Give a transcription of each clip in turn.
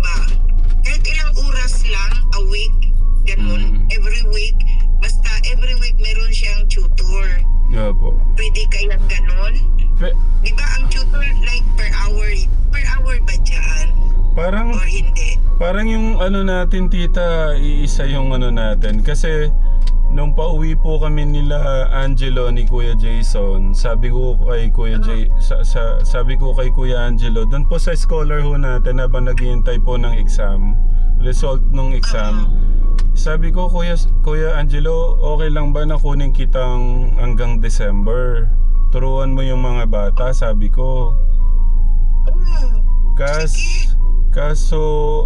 ba? Kahit ilang oras lang a week, ganun, mm. every week, basta every week meron siyang tutor. Yeah, po. Pwede kaya ganun? Pe- Di ba ang tutor like per hour, per hour ba dyan? Parang, Or hindi? Parang yung ano natin tita, iisa yung ano natin. Kasi nung pauwi po kami nila Angelo ni Kuya Jason, sabi ko kay Kuya Jay, sa, sa- sabi ko kay Kuya Angelo, doon po sa scholar ho natin habang naghihintay po ng exam, result ng exam. Sabi ko, Kuya, Kuya Angelo, okay lang ba na kunin kitang hanggang December? Turuan mo yung mga bata, sabi ko. Oo. Kas, kaso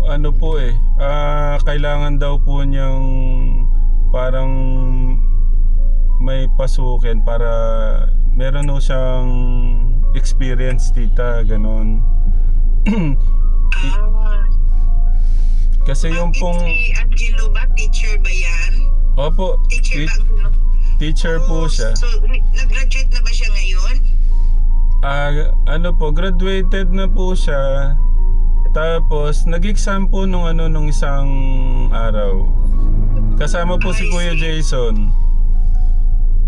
ano po eh, ah, kailangan daw po niyang parang may pasukin para meron no siyang experience tita, ganon. Kasi yung pong, si Angelo ba? Teacher ba yan? opo, Teacher ba? teacher po Oh, siya. So, nag-graduate na ba siya ngayon? Ah, ano po, graduated na po siya. Tapos, nag-exam po nung ano, nung isang araw. Kasama po si Kuya. Jason.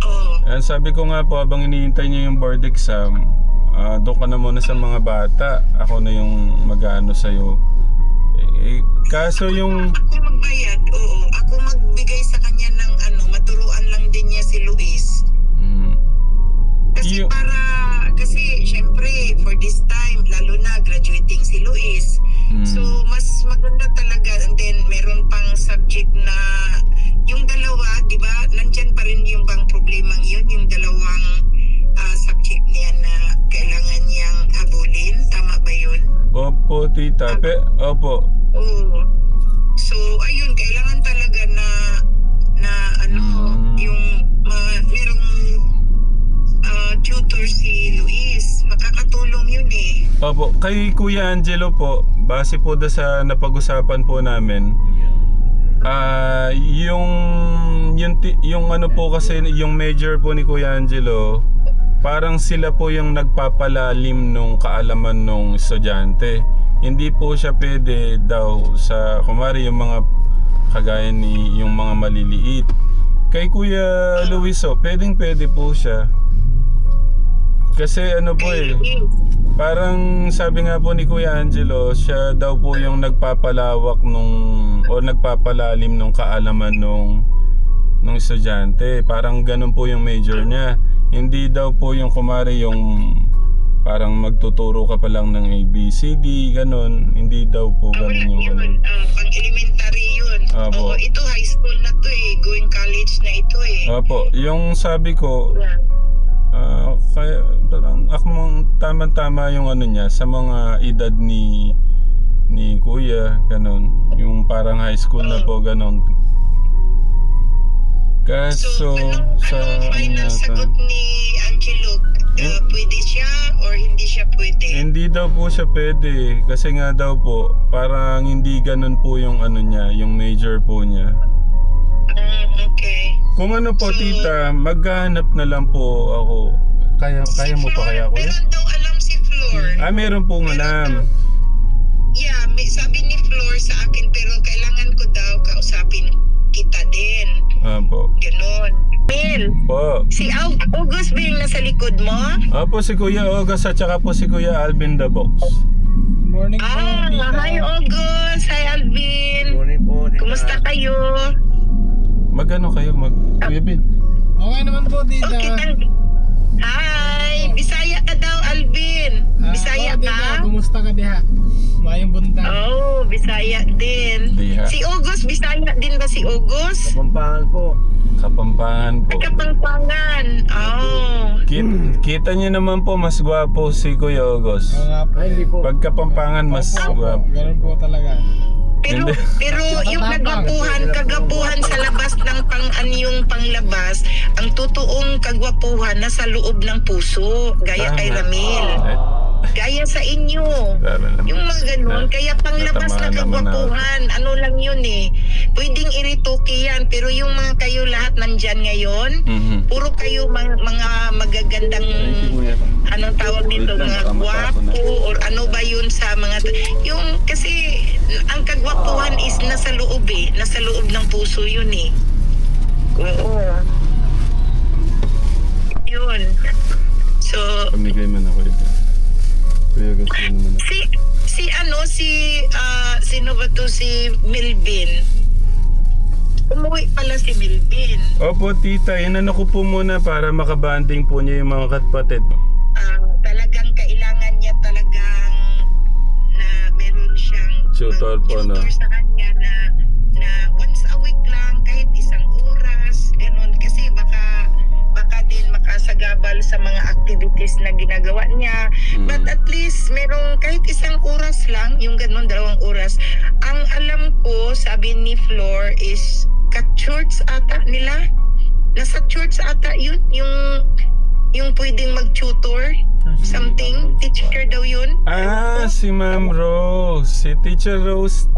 Oh. And sabi ko nga po, habang iniintay niya yung board exam, ah, doon ka na muna sa mga bata. Ako na yung mag-ano sa'yo. Eh, eh, kaso yung... Ako magbayad, oo. Ako magbigay sa kanya ng ano, maturuan lang din niya si Luis. Mm, Kasi Yung- para, for this time, lalo na graduating si Luis. mm, So, mas maganda talaga. And then, meron pang subject na, yung dalawa, di ba, nandyan pa rin yung bang problemang yun, yung dalawang ah, subject niya na kailangan niyang habulin. Tama ba yun? opo, tita. Pe, opo. Oo. So, ayun, kailangan Opo, kay Kuya Angelo po, base po da sa napag-usapan po namin, ah yung, yung, yung ano po kasi, yung major po ni Kuya Angelo, parang sila po yung nagpapalalim nung kaalaman nung estudyante. Hindi po siya pwede daw sa, kumari yung mga kagaya ni yung mga maliliit. Kay Kuya Luiso, pwedeng pwede po siya. Kasi ano po eh. Parang sabi nga po ni Kuya Angelo, siya daw po yung nagpapalawak nung o nagpapalalim nung kaalaman nung nung estudyante. Parang ganun po yung major niya. Hindi daw po yung kumari yung parang magtuturo ka pa lang ng ABCD, ganun. Hindi daw po wala ganun yung yun. ano. Ah, pang elementary yun. Apo. Oo, ito high school na to eh. Going college na ito eh. Opo, yung sabi ko, Yeah. Ah, kaya mong tama-tama yung ano niya sa mga edad ni ni Kuya, ganun. Yung parang high school na po, ganun. So, Kaso anong, sa anong ano final sagot ni Angelo? Ah, pwede siya or hindi siya pwede? hindi daw po siya pwede kasi nga daw po parang hindi ganun po yung ano niya, yung major po niya. Kung ano po So- tita, maghahanap na lang po ako. Kaya kaya mo pa Flor, kaya kuya? Meron daw alam si Flor. Ah, meron pong alam. Yeah, may, sabi ni Flor sa akin pero kailangan ko daw kausapin kita din. Apo. Ganon. Mel, Po. si Au- August ba yung nasa likod mo? Opo si Kuya August at saka po si Kuya Alvin the Box. Morning po, Ah, hi August. Hi Alvin. Morning po, tita. Kumusta kayo? Magano kayo mag Kuya Bin? Okay naman po, tita. Okay, tang- Hi! Bisaya ka daw, Alvin. Ah, Bisaya oo, tita. ka? Kumusta ka diha? Mayong buntag. Oh, Bisaya din. Diha. Si August, Bisaya din ba si August? Kapampangan po. Kapampangan po. Kapangpangan. Oh. Kit- kita niyo naman po mas gwapo si Kuya August. Oo nga po. Ay, hindi po. Pag Kapampangan mas gwapo. Ganun po talaga. Pero pero yung nagwapuhan, kagapuhan sa labas ng pang anyong panglabas, ang totoong kagwapuhan nasa loob ng puso, gaya kay. Ramil. Eh, Gaya sa inyo. Yung mga ganun, kaya panglabas na kagwapuhan, ano lang yun eh. Pwedeng iritoke yan, pero yung mga kayo lahat nandyan ngayon, Mhm. puro kayo mga, mga magagandang anong tawag lang, mga gwapo or ano ba yun sa mga yung kasi ang kagwapuhan is nasa loob eh nasa loob ng puso yun eh oo ayun. So, Pamigay man ako ito. Kuya, gusto si, si ano, si, ah, sino ba to, si Milvin. Umuwi pala si Milvin. Opo, tita. Inano ko po muna para makabanding po niya yung mga kapatid. Tutor po, no? tutor sa kanya na na once a week lang kahit isang oras ganun kasi baka baka din makasagabal sa mga activities na ginagawa niya. Mm. but at least merong kahit isang oras lang yung ganun dalawang oras. Ang alam ko sabi ni Flor is ka-church ata nila? Nasa church ata yun? Yung yung pwedeng mag-tutor something teacher daw yun Ah, si Ma'am Rose. Si Teacher Rose.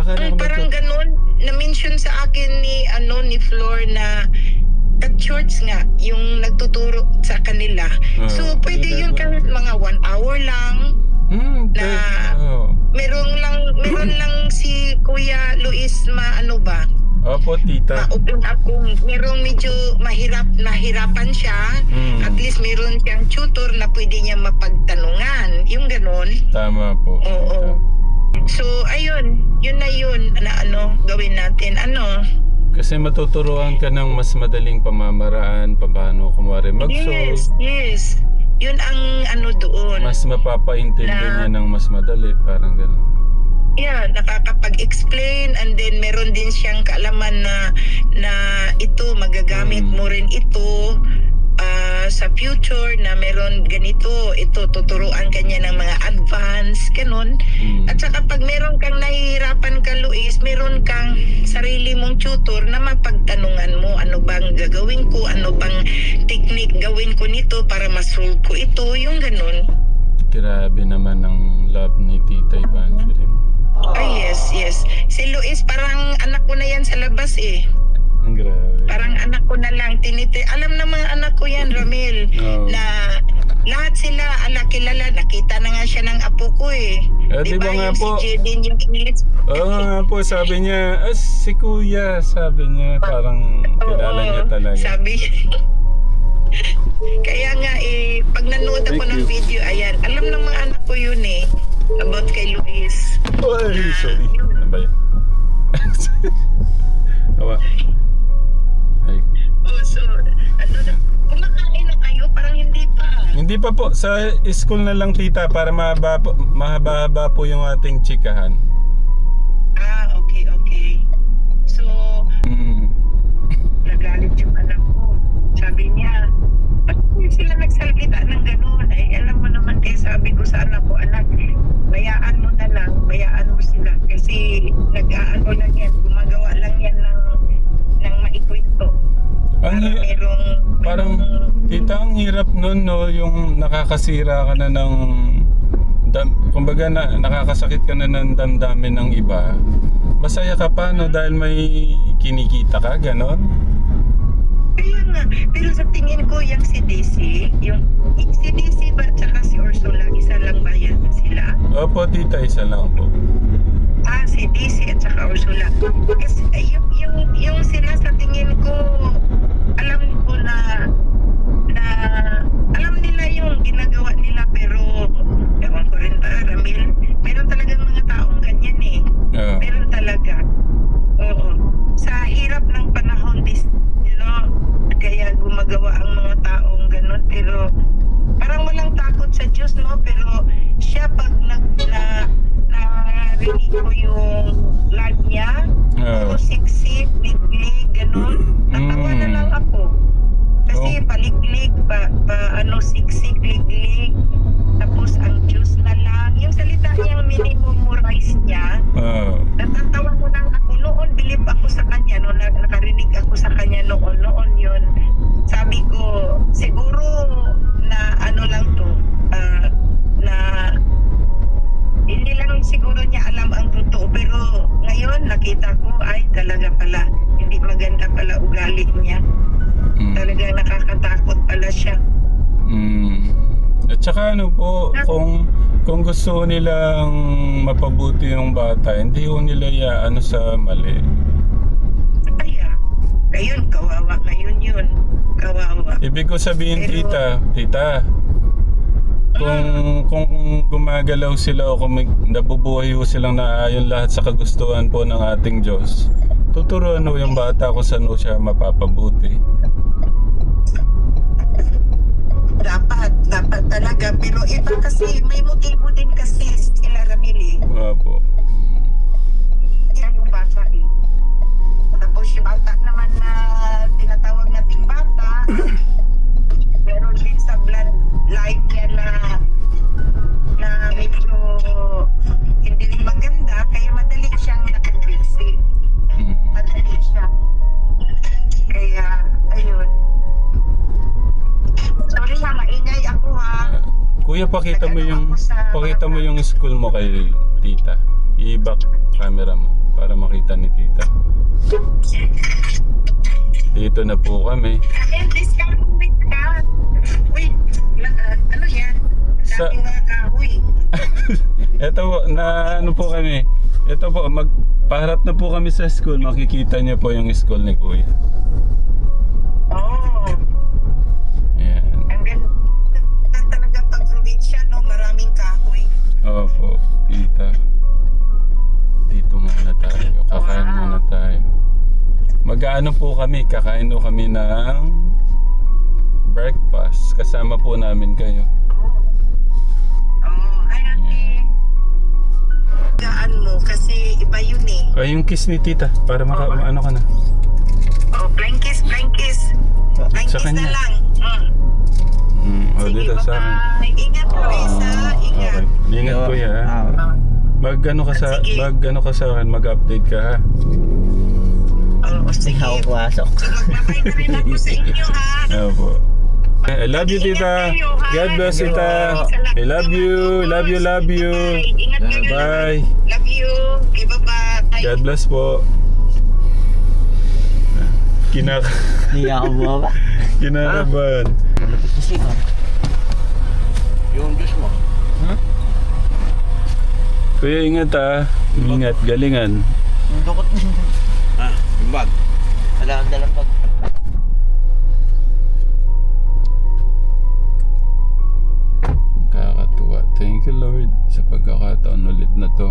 Akala ba parang to? ganun, na-mention sa akin ni, ano, ni Flor na at church nga, yung nagtuturo sa kanila. Ah, so, pwede yun kahit mga one hour lang. Hmm, na-. Oh. Meron lang, meron lang si Kuya Luis ma, ano ba, Opo, tita. up kung merong medyo mahirap, nahirapan siya. Mm. At least meron siyang tutor na pwede niya mapagtanungan. Yung ganun. Tama po. Oo. So, ayun, yun na yun na ano, gawin natin. Ano, Kasi matuturuan ka ng mas madaling pamamaraan, paano kumari magso. Yes, yes. Yun ang ano doon. Mas mapapaintindi Na- niya ng mas madali, parang gano'n. Yeah, nakakapag-explain and then meron din siyang kaalaman na na ito magagamit Mm. mo rin ito ah, sa future na meron ganito, ito tuturuan kanya ng mga advance, ganun. Mm. At saka pag meron kang nahihirapan ka, Luis, meron kang sarili mong tutor na mapagtanungan mo ano bang gagawin ko, ano bang technique gawin ko nito para ma-solve ko ito, yung ganun. Grabe naman ang love ni Tita Evangeline. Ay, yes, yes. Si Luis, parang anak ko na yan sa labas eh. Ang grabe. Parang anak ko na lang. Tiniti Alam ng mga anak ko yan, Ramil, Oo. na lahat sila ala kilala. Nakita na nga siya ng apo ko eh. Eh, di ba nga yung po? si Jaden yung English? Oo nga po, sabi niya, ah, si Kuya, sabi niya, parang kilala niya talaga. Sabi Kaya nga eh, pag nanood ako Thank ng you. video, ayan, alam ng mga anak ko yun eh. About kay Luis. Ay, sorry. Ano ba yan? Awa. Ay. Oh, so, ano na, kumakain na kayo? Parang hindi pa. Hindi pa po, sa school na lang tita para mahaba po, mahaba-haba po yung ating chikahan. Ah, okay, okay. So, Mm. nagalit yung anak ko. Sabi niya, ba't hindi sila nagsalita ng gano'n? Ay, alam mo naman, kaya sabi ko sa anak ko, anak, bayaan mo na lang, bayaan mo sila. Kasi nag-aano lang yan, gumagawa lang yan ng, ng maikwento. Ang Para hi- merong, parang merong- tita ang hirap nun no, yung nakakasira ka na ng dam, kumbaga na, nakakasakit ka na ng damdamin ng iba. Masaya ka pa no dahil may kinikita ka, ganon? Kaya nga, pero sa tingin ko, yung si Daisy, yung si Daisy ba, tsaka si Ursula, isa lang ba yan sila? Opo tita, isa lang po. Ah, si Daisy at saka Ursula. Kasi yung, yung, yung sila sa tingin ko, alam ko na, na, alam nila yung ginagawa nila pero, ewan ko rin ba, Ramil, meron talagang mga taong ganyan eh. Ah. Meron talaga. Oo. Sa hirap ng panahon, this, you know, kaya gumagawa ang mga taong ganun. Pero parang walang takot sa Diyos, no? Pero siya pag nag, na, narinig ko yung live niya, Ah. puro siksik, liglig, ganun. Natawa na Mm. lang ako. Kasi Oh. paliglig, pa, pa ano, siksik, liglig. Tapos ang Diyos na lang. Yung salita niyang minimumorize niya, Ah. natatawa ko lang ako noon bilib ako sa kanya no na, nakarinig ako sa kanya noon noon yun sabi ko siguro na ano lang to ano po, kung kung gusto nilang mapabuti yung bata, hindi ho nila ya ano sa mali. kaya ayun kawawa ngayon yun kawawa. Ibig ko sabihin, Pero- tita, tita, kung kung gumagalaw sila o kung may, nabubuhay ho silang naayon lahat sa kagustuhan po ng ating Diyos, tuturuan ho yung bata kung saan ho siya mapapabuti. Dapat, dapat talaga. Pero iba kasi, may motibo din kasi sila Ramili. Opo. Pakita mo yung pakita mo yung school mo kay tita. I-back camera mo para makita ni tita. Dito na po kami. Wait, na, ano yan? Sa-. Ito po, na ano po kami. Ito po, mag paharap na po kami sa school. Makikita niyo po yung school ni Kuya. Oo. Oh, Mag-ano po kami, kakain po kami ng breakfast. Kasama po namin kayo. Oo. Oo, ay ate. Gaan mo kasi iba yun eh. Ay, yung kiss ni tita, para maka, Oo. ano ka na. Oh, blind kiss, blind kiss. Blind Sa kiss kanya. na lang. Mm. Mm, o, Sige, dito sa akin. bye-bye. Ingat po, Isa. Ingat. Okay. Ingat kuya ha. Ah, Mag ano ka sa mag ano ka sa akin, mag-update ka ha. Oo, sige. Hindi ako pumasok. So, magbabay na rin ako sa inyo, ha? Opo. I love you tita. God bless tita. I love you. Love you, love you. Ingat. Bye. Love you. Okay, bye-bye. God bless po. Kinak Hindi ako bumaba. kinakabahan. Malapit kasi ko. Yung juice mo. Kuya ingat ha. Ingat, galingan. Yung dukot yung bag. Wala kang dalang pag. Kakatuwa. Thank you Lord sa pagkakataon ulit na to.